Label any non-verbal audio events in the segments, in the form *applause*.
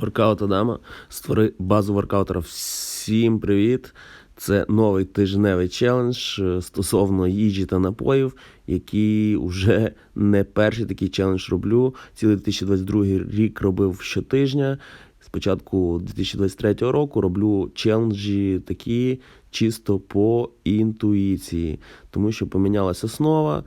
Воркаут Адама. Створи базу воркаутера. Всім привіт! Це новий тижневий челендж е, стосовно їжі та напоїв, який вже не перший такий челендж роблю. Цілий 2022 рік робив щотижня. Спочатку 2023 року роблю челенджі такі чисто по інтуїції, тому що помінялася основа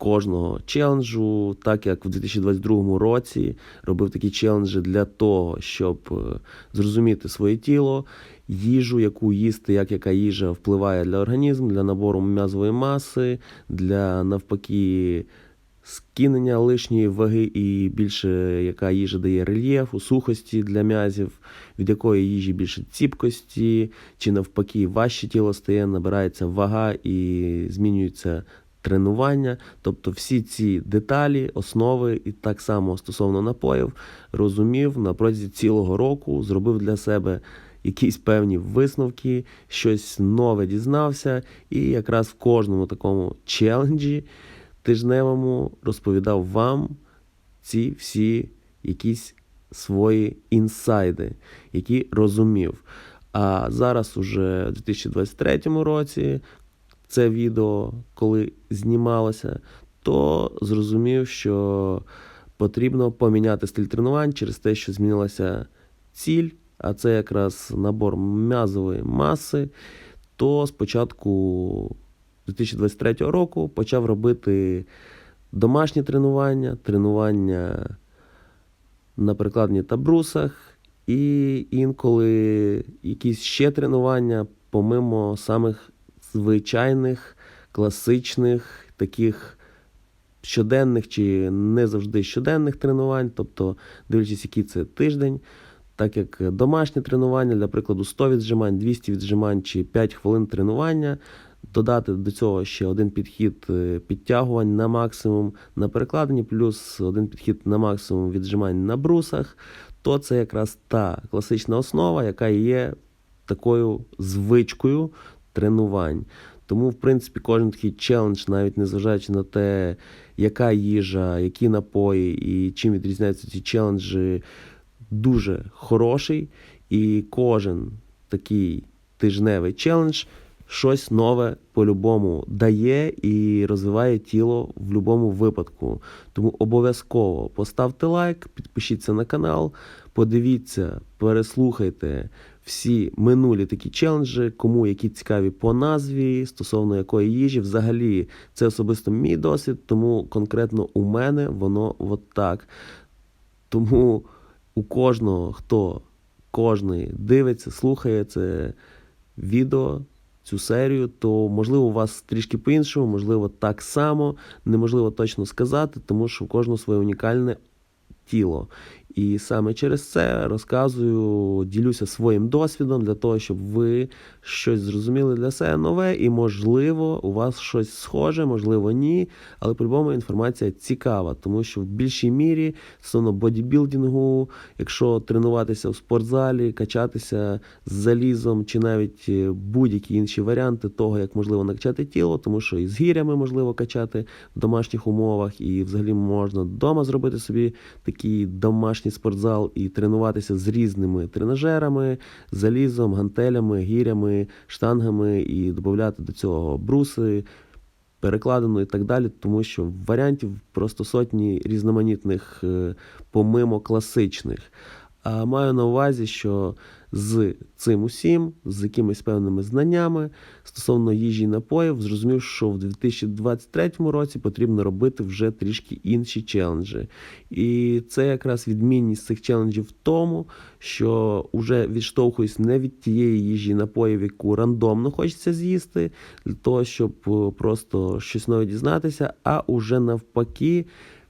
кожного челенджу, так як в 2022 році робив такі челенджі для того, щоб е, зрозуміти своє тіло, їжу, яку їсти, як яка їжа впливає для організму, для набору м'язової маси, для навпаки. Скинення лишньої ваги і більше яка їжа дає рельєфу, сухості для м'язів, від якої їжі більше ціпкості, чи навпаки важче тіло стає, набирається вага і змінюється тренування. Тобто всі ці деталі, основи, і так само стосовно напоїв, розумів на протязі цілого року, зробив для себе якісь певні висновки, щось нове дізнався, і якраз в кожному такому челенджі тижневому розповідав вам ці всі якісь свої інсайди, які розумів. А зараз, уже в 2023 році, це відео, коли знімалося, то зрозумів, що потрібно поміняти стиль тренувань через те, що змінилася ціль, а це якраз набор м'язової маси. То спочатку 2023 року почав робити домашні тренування, тренування на прикладні та брусах, і інколи якісь ще тренування, помимо самих звичайних, класичних, таких щоденних чи не завжди щоденних тренувань, тобто дивлячись, який це тиждень. Так як домашнє тренування, для прикладу, 100 віджимань, 200 віджимань чи 5 хвилин тренування, додати до цього ще один підхід е, підтягувань на максимум на перекладині, плюс один підхід на максимум віджимань на брусах, то це якраз та класична основа, яка є такою звичкою тренувань. Тому, в принципі, кожен такий челендж, навіть незважаючи на те, яка їжа, які напої і чим відрізняються ці челенджі, дуже хороший. І кожен такий тижневий челендж щось нове по-любому дає і розвиває тіло в будь-якому випадку. Тому обов'язково поставте лайк, підпишіться на канал, подивіться, переслухайте всі минулі такі челенджі, кому які цікаві по назві, стосовно якої їжі. Взагалі, це особисто мій досвід, тому конкретно у мене воно от так. Тому у кожного, хто кожний дивиться, слухає це відео, цю серію, то можливо у вас трішки по-іншому, можливо, так само, неможливо точно сказати, тому що у кожного своє унікальне тіло. І саме через це розказую, ділюся своїм досвідом для того, щоб ви щось зрозуміли для себе нове, і, можливо, у вас щось схоже, можливо, ні. Але по-любому інформація цікава, тому що в більшій мірі стосовно бодібілдингу, якщо тренуватися в спортзалі, качатися з залізом, чи навіть е, будь-які інші варіанти того, як можливо накачати тіло, тому що і з гірями можливо качати в домашніх умовах, і взагалі можна вдома зробити собі такий домашній спортзал і тренуватися з різними тренажерами, залізом, гантелями, гірями, штангами і додати до цього бруси. перекладину і так далі, тому що варіантів просто сотні різноманітних, е, помимо класичних. А маю на увазі, що з цим усім, з якимись певними знаннями стосовно їжі і напоїв, зрозумів, що в 2023 році потрібно робити вже трішки інші челенджі. І це якраз відмінність цих челенджів в тому, що вже відштовхуюсь не від тієї їжі і напоїв, яку рандомно хочеться з'їсти, для того, щоб е, просто щось нове дізнатися, а уже навпаки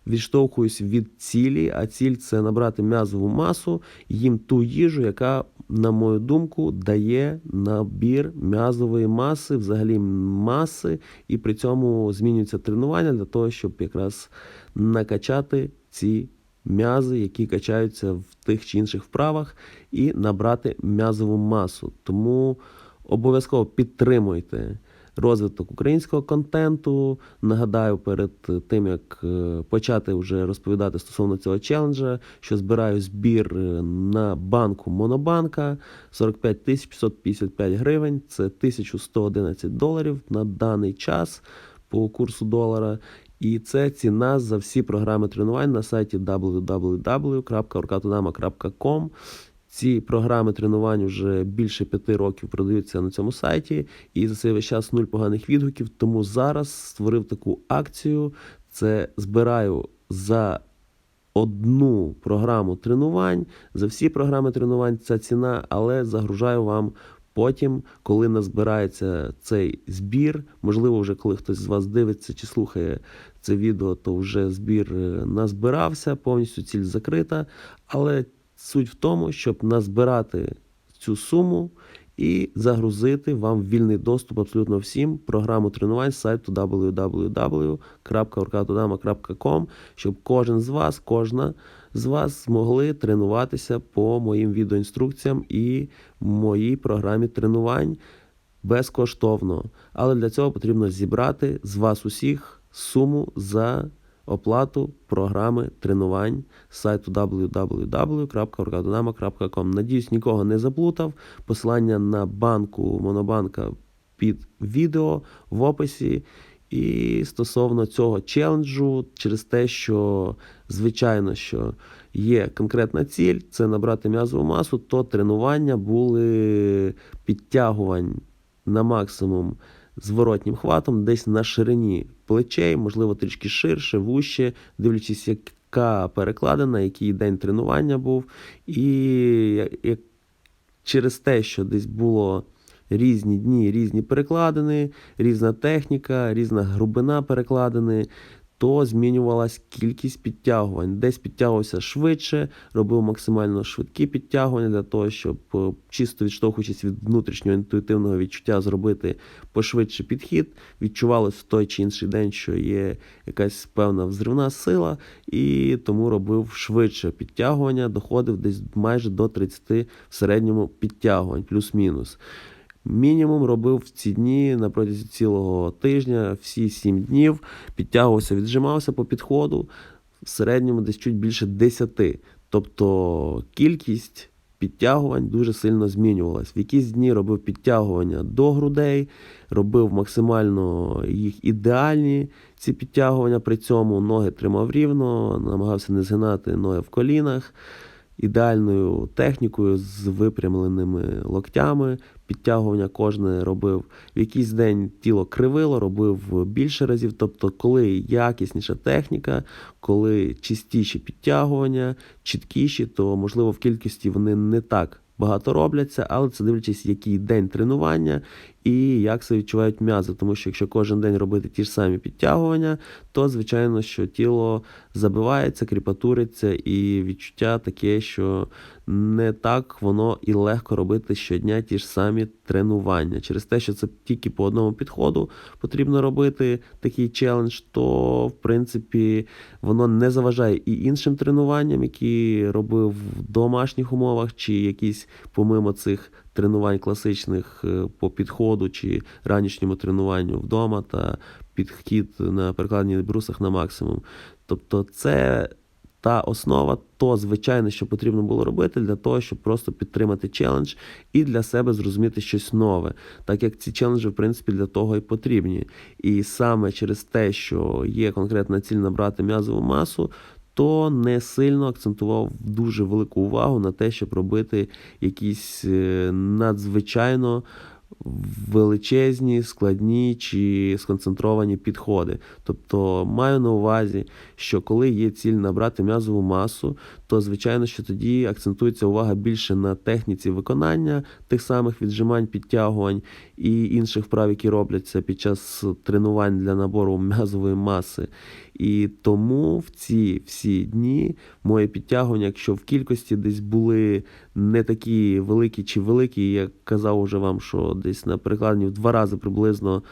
відштовхуюсь від цілі, а ціль це набрати м'язову масу, їм ту їжу, яка, на мою думку, дає набір м'язової маси, взагалі маси, і при цьому змінюється тренування для того, щоб якраз накачати ці м'язи, які качаються в тих чи інших вправах, і набрати м'язову масу. Тому обов'язково підтримуйте розвиток українського контенту. Нагадаю, перед тим як е, почати вже розповідати стосовно цього челенджа, що збираю збір е, на банку Монобанка 45 555 гривень. Це 1111 доларів на даний час по курсу долара. І це ціна за всі програми тренувань на сайті www.orkatodama.com. Ці програми тренувань вже більше п'яти років продаються на цьому сайті, і за цей весь час нуль поганих відгуків. Тому зараз створив таку акцію. Це збираю за одну програму тренувань. За всі програми тренувань ця ціна, але загружаю вам потім, коли назбирається цей збір. Можливо, вже коли хтось з вас дивиться чи слухає це відео, то вже збір е, назбирався, повністю ціль закрита. Але суть в тому, щоб назбирати цю суму і загрузити вам вільний доступ абсолютно всім програму тренувань з сайту www.orkatodama.com, щоб кожен з вас, кожна з вас змогли тренуватися по моїм відеоінструкціям і моїй програмі тренувань безкоштовно. Але для цього потрібно зібрати з вас усіх суму за оплату програми тренувань з сайту www.orkatodama.com. Надіюсь, нікого не заплутав. Посилання на банку Монобанка під відео в описі. І стосовно цього челенджу, через те, що звичайно, що є конкретна ціль, це набрати м'язову масу, то тренування були підтягувань на максимум зворотнім хватом, десь на ширині плечей, можливо, трішки ширше, вуще, дивлячись, яка перекладина, який день тренування був. І як через те, що десь було різні дні, різні перекладини, різна техніка, різна грубина перекладини, то змінювалась кількість підтягувань. Десь підтягувався швидше, робив максимально швидкі підтягування для того, щоб е, чисто відштовхуючись від внутрішнього інтуїтивного відчуття, зробити пошвидше підхід. Відчувалось в той чи інший день, що є якась певна взривна сила, і тому робив швидше підтягування, доходив десь майже до 30 в середньому підтягувань, плюс-мінус. Мінімум робив в ці дні на протязі цілого тижня, всі сім днів, підтягувався, віджимався по підходу, в середньому десь чуть більше 10. Тобто кількість підтягувань дуже сильно змінювалась. В якісь дні робив підтягування до грудей, робив максимально їх ідеальні ці підтягування. При цьому ноги тримав рівно, намагався не згинати ноги в колінах. Ідеальною технікою з випрямленими локтями, підтягування кожне робив. В якийсь день тіло кривило, робив більше разів. Тобто, коли якісніша техніка, коли чистіші підтягування, чіткіші, то можливо в кількості вони не так багато робляться, але це дивлячись, який день тренування і як себе відчувають м'язи. Тому що якщо кожен день робити ті ж самі підтягування, то звичайно, що тіло забивається, кріпатуриться, і відчуття таке, що не так воно і легко робити щодня ті ж самі тренування. Через те, що це тільки по одному підходу потрібно робити такий челендж, то в принципі воно не заважає і іншим тренуванням, які робив в домашніх умовах, чи якісь помимо цих тренувань класичних е, по підходу чи ранішньому тренуванню вдома та підхід на перекладних брусах на максимум. Тобто, це та основа, то звичайно, що потрібно було робити для того, щоб просто підтримати челендж і для себе зрозуміти щось нове, так як ці челенджі, в принципі, для того і потрібні. І саме через те, що є конкретна ціль набрати м'язову масу, то не сильно акцентував дуже велику увагу на те, щоб робити якісь е, надзвичайно величезні, складні чи сконцентровані підходи. Тобто маю на увазі, що коли є ціль набрати м'язову масу, то звичайно, що тоді акцентується увага більше на техніці виконання тих самих віджимань, підтягувань і інших вправ, які робляться під час тренувань для набору м'язової маси. І тому в ці всі дні моє підтягування, якщо в кількості десь були не такі великі чи великі, я казав уже вам, що десь на перекладенні в два рази приблизно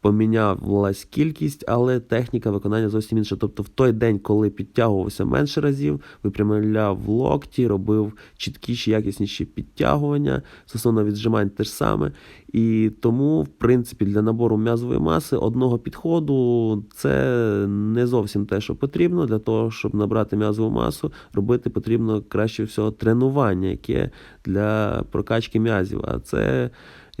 помінялась кількість, але техніка виконання зовсім інша. Тобто, в той день, коли підтягувався менше разів, випрямляв локті, робив чіткіші, якісніші підтягування, стосовно віджимань те ж саме. І тому, в принципі, для набору м'язової маси одного підходу це не зовсім те, що потрібно. Для того, щоб набрати м'язову масу, робити потрібно краще всього тренування, яке для прокачки м'язів. А це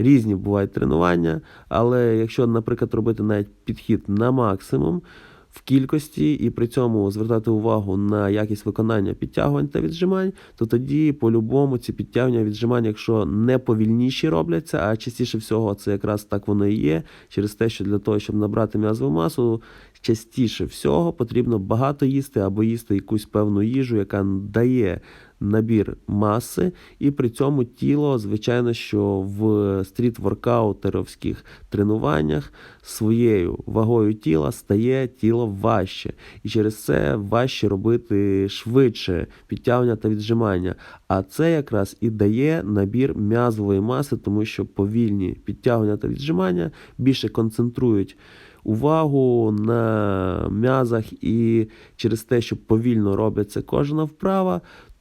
різні бувають тренування. Але якщо, наприклад, робити навіть підхід на максимум. В кількості і при цьому звертати увагу на якість виконання підтягувань та віджимань, то тоді по-любому ці підтягування віджимань, якщо не повільніші робляться, а частіше всього це якраз так воно і є, через те, що для того, щоб набрати м'язову масу, частіше всього потрібно багато їсти або їсти якусь певну їжу, яка дає набір маси, і при цьому тіло, звичайно, що в стріт-воркаутеровських тренуваннях своєю вагою тіла стає тіло важче. І через це важче робити швидше підтягування та віджимання. А це якраз і дає набір м'язової маси, тому що повільні підтягування та віджимання більше концентрують увагу на м'язах, і через те, що повільно робиться кожна вправа,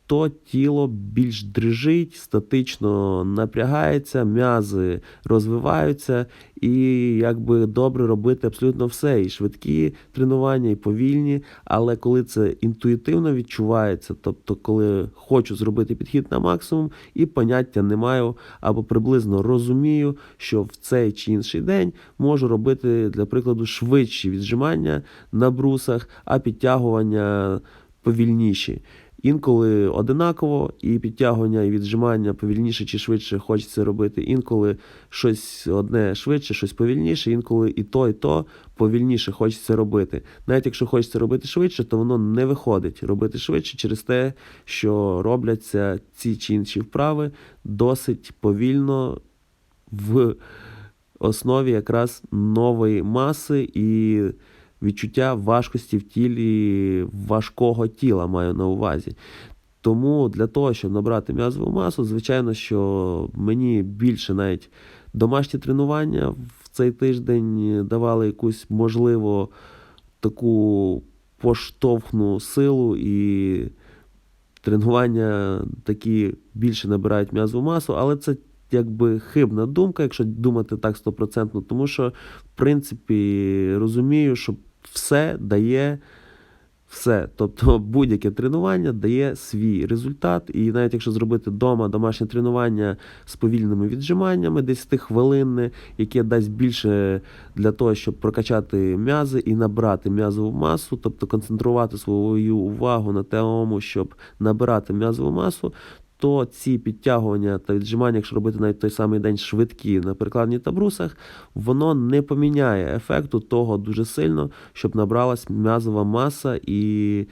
то тіло більш дрижить, статично напрягається, м'язи розвиваються, і якби добре робити абсолютно все. І швидкі тренування, і повільні. Але коли це інтуїтивно відчувається, тобто, коли хочу зробити підхід на максимум і поняття не маю, або приблизно розумію, що в цей чи інший день можу робити, для прикладу, швидші віджимання на брусах, а підтягування повільніші. Інколи одинаково, і підтягування, і віджимання повільніше чи швидше хочеться робити. Інколи щось одне швидше, щось повільніше, інколи і то, і то повільніше хочеться робити. Навіть якщо хочеться робити швидше, то воно не виходить робити швидше через те, що робляться ці чи інші вправи досить повільно в основі якраз нової маси і відчуття важкості в тілі важкого тіла маю на увазі. Тому для того, щоб набрати м'язову масу, звичайно, що мені більше навіть домашні тренування в цей тиждень давали якусь можливо таку поштовхну силу і тренування такі більше набирають м'язову масу, але це якби хибна думка, якщо думати так стопроцентно, тому що, в принципі, розумію, що все дає все. Тобто будь-яке тренування дає свій результат. І навіть якщо зробити вдома домашнє тренування з повільними віджиманнями, 10 хвилинне, яке дасть більше для того, щоб прокачати м'язи і набрати м'язову масу, тобто концентрувати свою увагу на тому, щоб набирати м'язову масу, то ці підтягування та віджимання, якщо робити навіть той самий день швидкі на перекладні та брусах, воно не поміняє ефекту того дуже сильно, щоб набралась м'язова маса і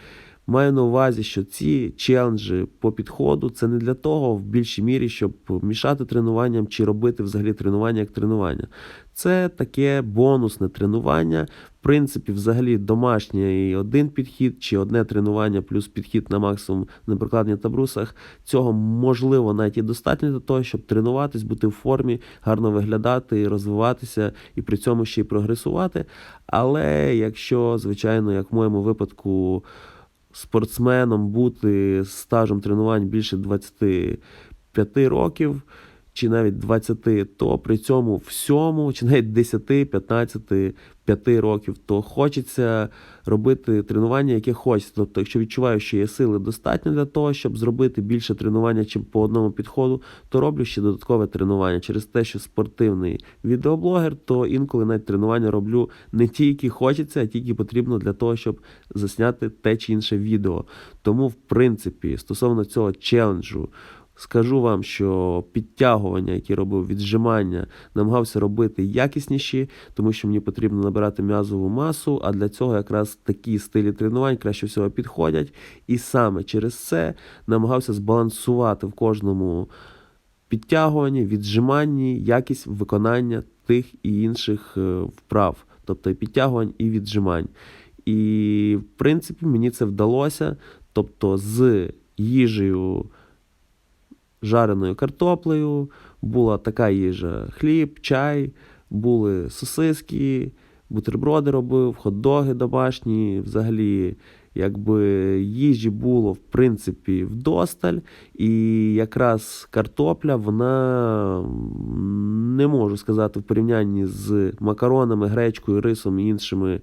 Маю на увазі, що ці челенджі по підходу це не для того, в більшій мірі, щоб мішати тренуванням чи робити взагалі тренування як тренування. Це таке бонусне тренування. В принципі, взагалі домашнє і один підхід, чи одне тренування плюс підхід на максимум на та брусах. Цього можливо навіть і достатньо для того, щоб тренуватись, бути в формі, гарно виглядати, розвиватися і при цьому ще й прогресувати. Але якщо, звичайно, як в моєму випадку спортсменом бути стажем тренувань більше 25 років, чи навіть 20, то при цьому всьому, чи навіть 10, 15, 5 років, то хочеться робити тренування, яке хочеться. Тобто, якщо відчуваю, що є сили достатньо для того, щоб зробити більше тренування, чим по одному підходу, то роблю ще додаткове тренування. Через те, що спортивний відеоблогер, то інколи навіть тренування роблю не тільки хочеться, а тільки потрібно для того, щоб засняти те чи інше відео. Тому, в принципі, стосовно цього челенджу. Скажу вам, що підтягування, які робив віджимання, намагався робити якісніші, тому що мені потрібно набирати м'язову масу, а для цього якраз такі стилі тренувань краще всього підходять. І саме через це намагався збалансувати в кожному підтягуванні, віджиманні, якість виконання тих і інших е, вправ, тобто і підтягувань і віджимань. І, в принципі, мені це вдалося. Тобто з їжею жареною картоплею, була така їжа: хліб, чай, були сосиски, бутерброди робив, хот-доги домашні, взагалі. Якби їжі було в принципі вдосталь, і якраз картопля, вона не можу сказати в порівнянні з макаронами, гречкою, рисом і іншими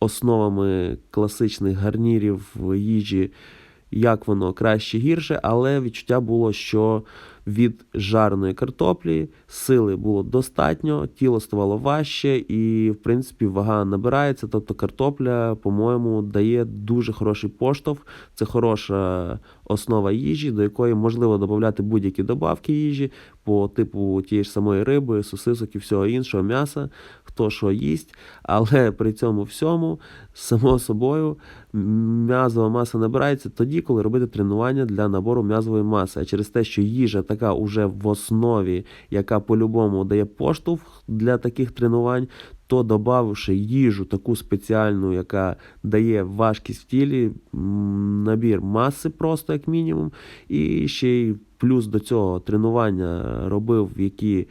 основами класичних гарнірів їжі, як воно краще гірше, але відчуття було, що від жареної картоплі сили було достатньо, тіло ставало важче, і, в принципі, вага набирається. Тобто картопля, по-моєму, дає дуже хороший поштовх. Це хороша основа їжі, до якої можливо додати будь-які добавки їжі по типу тієї ж самої риби, сосисок і всього іншого м'яса, хто що їсть. Але при цьому всьому, само собою, м'язова маса набирається тоді, коли робити тренування для набору м'язової маси. А через те, що їжа така уже в основі, яка по-любому дає поштовх для таких тренувань, то додавши їжу таку спеціальну, яка дає важкість в тілі, набір маси просто як мінімум, і ще й плюс до цього тренування робив, які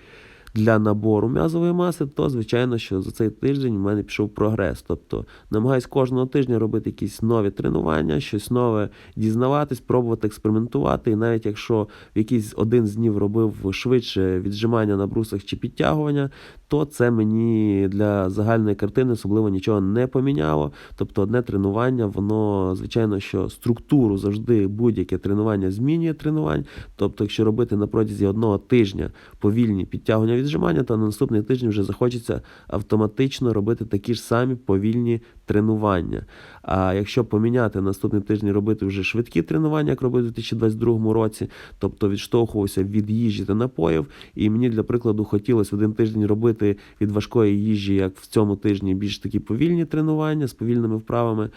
для набору м'язової маси, то звичайно, що за цей тиждень в мене пішов прогрес. Тобто намагаюсь кожного тижня робити якісь нові тренування, щось нове дізнаватись, пробувати експериментувати. І навіть якщо в якийсь один з днів робив швидше віджимання на брусах чи підтягування, то це мені для загальної картини особливо нічого не поміняло. Тобто, одне тренування, воно звичайно, що структуру завжди будь-яке тренування змінює тренувань. Тобто, якщо робити на протязі одного тижня повільні підтягування віджимання, то на наступний тиждень вже захочеться автоматично робити такі ж самі повільні тренування. А якщо поміняти наступний тиждень робити вже швидкі тренування, як робив у 2022 році, тобто відштовхувався від їжі та напоїв, і мені для прикладу хотілося в один тиждень робити від важкої їжі, як в цьому тижні, більш такі повільні тренування з повільними вправами.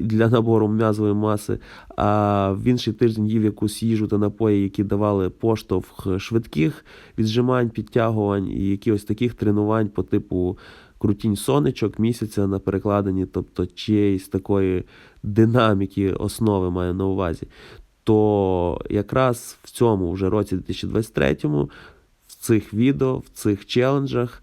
Для набору м'язової маси, а в інший тиждень їв якусь їжу та напої, які давали поштовх швидких віджимань, підтягувань і якихось таких тренувань по типу крутінь сонечок місяця на перекладині, тобто чиєїсь такої динаміки основи маю на увазі. То якраз в цьому вже році 2023 в цих відео, в цих челенджах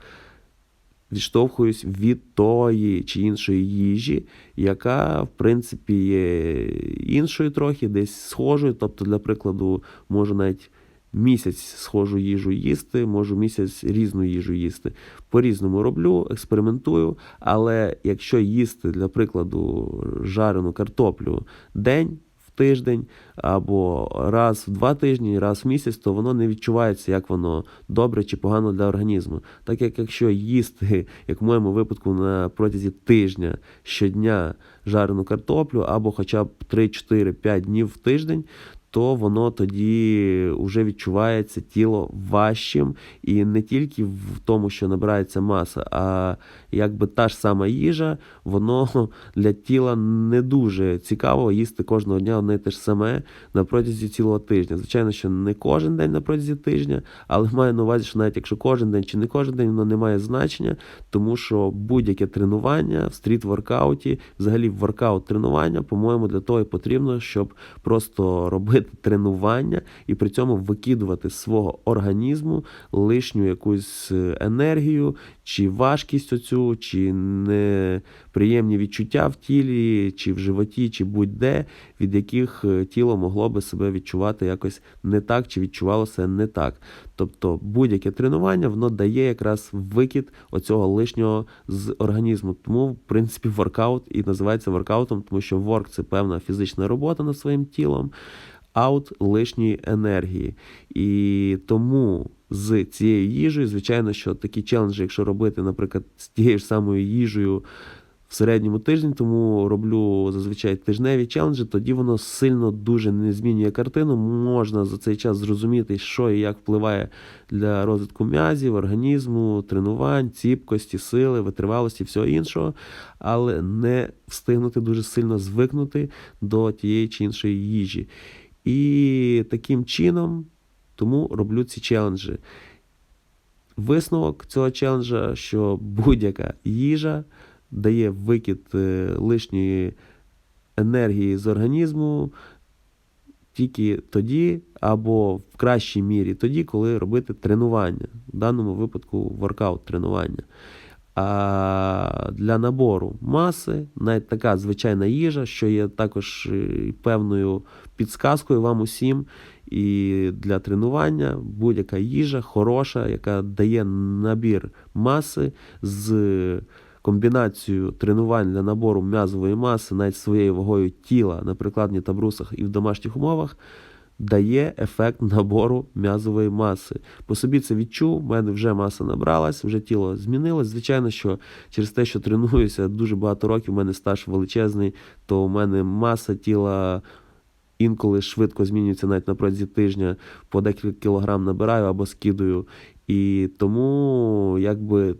відштовхуюсь від тої чи іншої їжі, яка, в принципі, є іншою трохи, десь схожою. Тобто, для прикладу, можу навіть місяць схожу їжу їсти, можу місяць різну їжу їсти. По-різному роблю, експериментую. Але якщо їсти, для прикладу, жарену картоплю день. Тиждень або раз в два тижні, раз в місяць, то воно не відчувається, як воно добре чи погано для організму. Так як якщо їсти, як в моєму випадку, на протязі тижня щодня жарену картоплю, або хоча б 3-4-5 днів в тиждень, то воно тоді вже відчувається тіло важчим і не тільки в тому, що набирається маса, а якби та ж сама їжа, воно для тіла не дуже цікаво їсти кожного дня одне те ж саме на протязі цілого тижня. Звичайно, що не кожен день на протязі тижня, але маю на увазі, що навіть якщо кожен день чи не кожен день, воно не має значення, тому що будь-яке тренування в стріт-воркауті, взагалі воркаут тренування, по-моєму, для того і потрібно, щоб просто робити тренування і при цьому викидувати з свого організму лишню якусь е, енергію, чи важкість оцю, чи неприємні відчуття в тілі, чи в животі, чи будь-де, від яких е, тіло могло би себе відчувати якось не так, чи відчувало себе не так. Тобто будь-яке тренування воно дає якраз викид оцього лишнього з організму. Тому, в принципі, *laughs* воркаут і називається воркаутом, тому що ворк це певна фізична робота над своїм тілом аут лишньої енергії. І тому з цією їжею, звичайно, що такі челенджі, якщо робити, наприклад, з тією ж самою їжею. В середньому тиждень, тому роблю зазвичай тижневі челенджі, тоді воно сильно дуже не змінює картину. Можна за цей час зрозуміти, що і як впливає для розвитку м'язів, організму, тренувань, ціпкості, сили, витривалості, всього іншого, але не встигнути дуже сильно звикнути до тієї чи іншої їжі. І таким чином тому роблю ці челенджі. Висновок цього челенджа, що будь-яка їжа дає викид е, лишньої енергії з організму, тільки тоді, або в кращій мірі тоді, коли робити тренування, в даному випадку воркаут тренування. А для набору маси, навіть така звичайна їжа, що є також е, певною підсказкою вам усім. І для тренування будь-яка їжа хороша, яка дає набір маси з комбінацією тренувань для набору м'язової маси, навіть своєю вагою тіла на прикладні та брусах і в домашніх умовах, дає ефект набору м'язової маси. По собі це відчув, в мене вже маса набралась, вже тіло змінилось. Звичайно, що через те, що тренуюся дуже багато років, у мене стаж величезний, то у мене маса тіла. Інколи швидко змінюється навіть на протязі тижня, по декілька кілограм набираю або скидаю. І тому якби в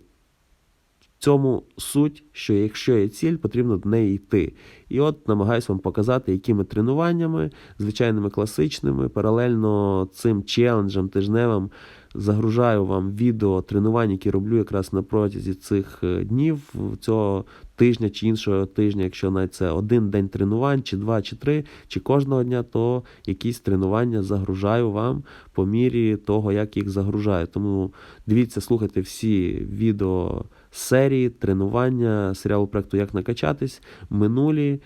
цьому суть, що якщо є ціль, потрібно до неї йти. І от намагаюся вам показати, якими тренуваннями, звичайними класичними, паралельно цим челенджам тижневим загружаю вам відео тренувань, які роблю якраз на протязі цих е, днів, цього тижня чи іншого тижня, якщо навіть це один день тренувань, чи два, чи три, чи кожного дня, то якісь тренування загружаю вам по мірі того, як їх загружаю. Тому дивіться, слухайте всі відео серії, тренування серіалу проекту Як накачатись минулі.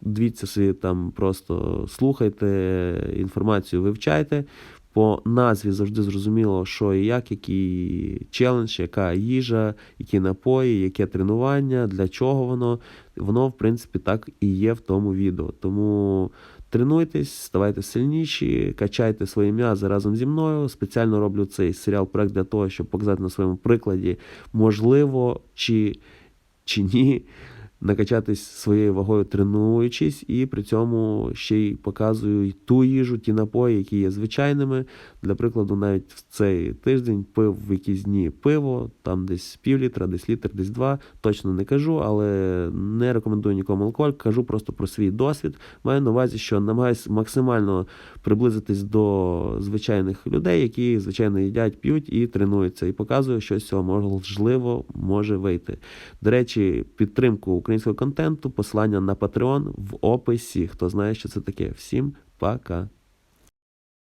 Дивіться собі там, просто слухайте інформацію, вивчайте. По назві завжди зрозуміло, що і як, який челендж, яка їжа, які напої, яке тренування, для чого воно. Воно, в принципі, так і є в тому відео. Тому тренуйтесь, ставайте сильніші, качайте свої м'язи разом зі мною. Спеціально роблю цей серіал проект для того, щоб показати на своєму прикладі, можливо чи, чи ні накачатись своєю вагою, тренуючись, і при цьому ще й показую ту їжу, ті напої, які є звичайними. Для прикладу, навіть в цей тиждень пив в якісь дні пиво, там десь пів літра, десь літр, десь два. Точно не кажу, але не рекомендую нікому алкоголь. Кажу просто про свій досвід. Маю на увазі, що намагаюся максимально приблизитись до звичайних людей, які звичайно їдять, п'ють і тренуються. І показую, що з цього можливо може вийти. До речі, підтримку українського контенту, посилання на Patreon в описі. Хто знає, що це таке. Всім пока.